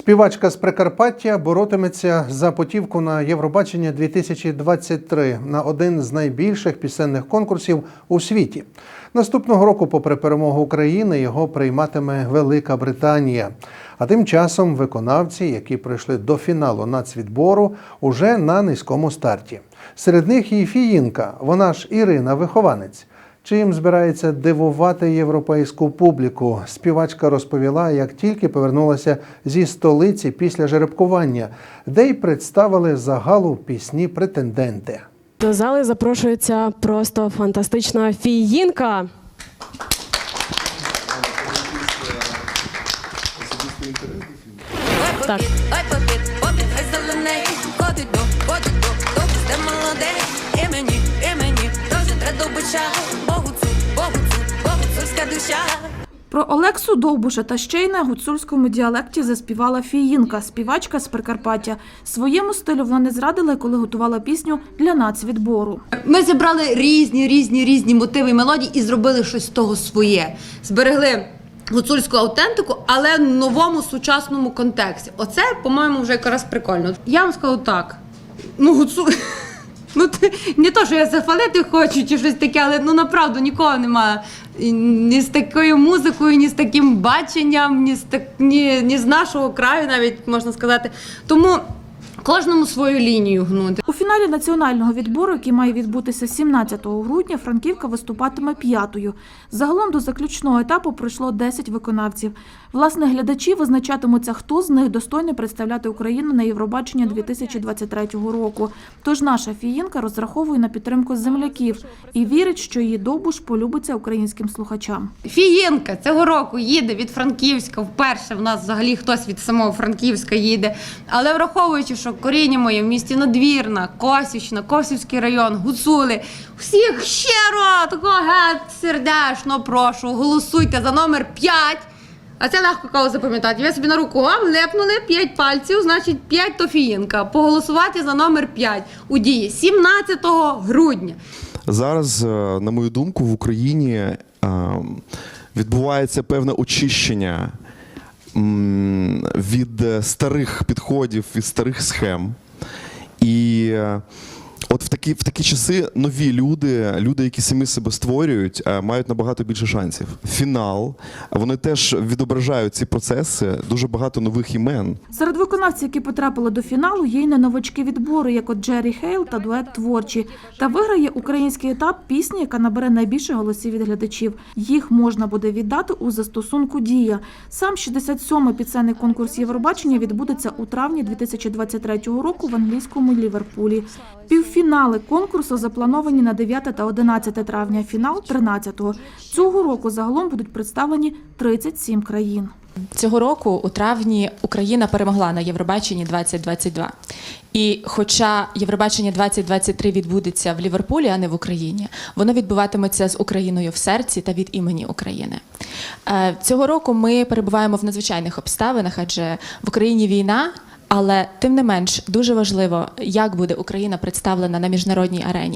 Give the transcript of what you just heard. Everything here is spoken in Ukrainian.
Співачка з Прикарпаття боротиметься за путівку на Євробачення 2023 на один з найбільших пісенних конкурсів у світі. Наступного року, попри перемогу України, його прийматиме Велика Британія. А тим часом виконавці, які прийшли до фіналу нацвідбору, уже на низькому старті. Серед них і Фіїнка, вона ж Ірина Вихованець. Чим збирається дивувати європейську публіку? Співачка розповіла, як тільки повернулася зі столиці після жеребкування, де й представили загалу пісні претенденти. До зали запрошується просто фантастична фіїнка. Так. Про Олексу Довбуша та ще й на гуцульському діалекті заспівала Фіїнка, співачка з Прикарпаття. Своєму стилю вона не зрадила, коли готувала пісню для нацвідбору. Ми зібрали різні, різні, різні мотиви і мелодії і зробили щось з того своє. Зберегли гуцульську аутентику, але в новому сучасному контексті. Оце, по-моєму, вже якраз прикольно. Я вам скажу так. Ну, гуцу... Ну, ти- не то, що я захвалити хочу чи щось таке, але ну направду нікого немає. Ні з такою музикою, ні з таким баченням, ні з, так, ні, ні з нашого краю, навіть можна сказати. Тому кожному свою лінію гнути. У фіналі національного відбору, який має відбутися 17 грудня, Франківка виступатиме п'ятою. Загалом до заключного етапу пройшло 10 виконавців. Власне, глядачі визначатимуться, хто з них достойний представляти Україну на Євробачення 2023 року. Тож наша фіїнка розраховує на підтримку земляків і вірить, що її довбуш полюбиться українським слухачам. Фієнка цього року їде від Франківська. Вперше в нас взагалі хтось від самого Франківська їде. Але враховуючи, що коріння моє в місті Надвірна, Косівщина, Косівський район, Гуцули. Всіх щиро, такого геть сердечно прошу, голосуйте за номер 5. А це легко кого запам'ятати. Ви собі на руку вам лепнули 5 пальців, значить 5 то фієнка. Поголосувати за номер 5 у дії 17 грудня. Зараз, е, на мою думку, в Україні е, відбувається певне очищення від е, старих підходів, від старих схем. І е, от в такі, в такі часи нові люди, люди, які самі себе створюють, е, мають набагато більше шансів. Фінал, вони теж відображають ці процеси, дуже багато нових імен. Серед виконавців, які потрапили до фіналу, є й не новачки відбору, як от Джері Хейл та дует творчі. Та виграє український етап пісні, яка набере найбільше голосів від глядачів. Їх можна буде віддати у застосунку Дія. Сам 67-й пісенний конкурс Євробачення відбудеться у травні 2023 року в англійському Ліверпулі. Півфінали конкурсу заплановані на 9 та 11 травня, фінал 13-го. Цього року загалом будуть представлені 37 країн. Цього року у травні Україна перемогла на Євробаченні 2022. І хоча Євробачення 2023 відбудеться в Ліверпулі, а не в Україні, воно відбуватиметься з Україною в серці та від імені України. Е, Цього року ми перебуваємо в надзвичайних обставинах, адже в Україні війна. Але тим не менш дуже важливо, як буде Україна представлена на міжнародній арені.